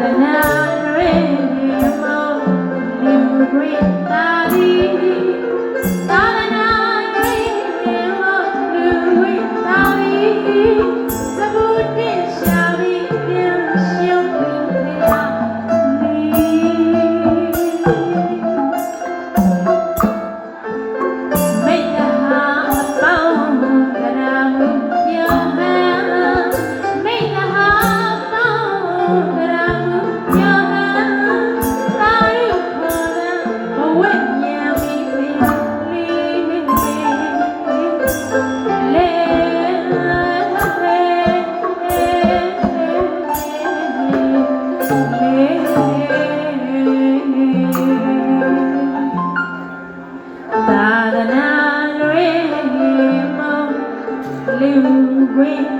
သာသနာရေမော we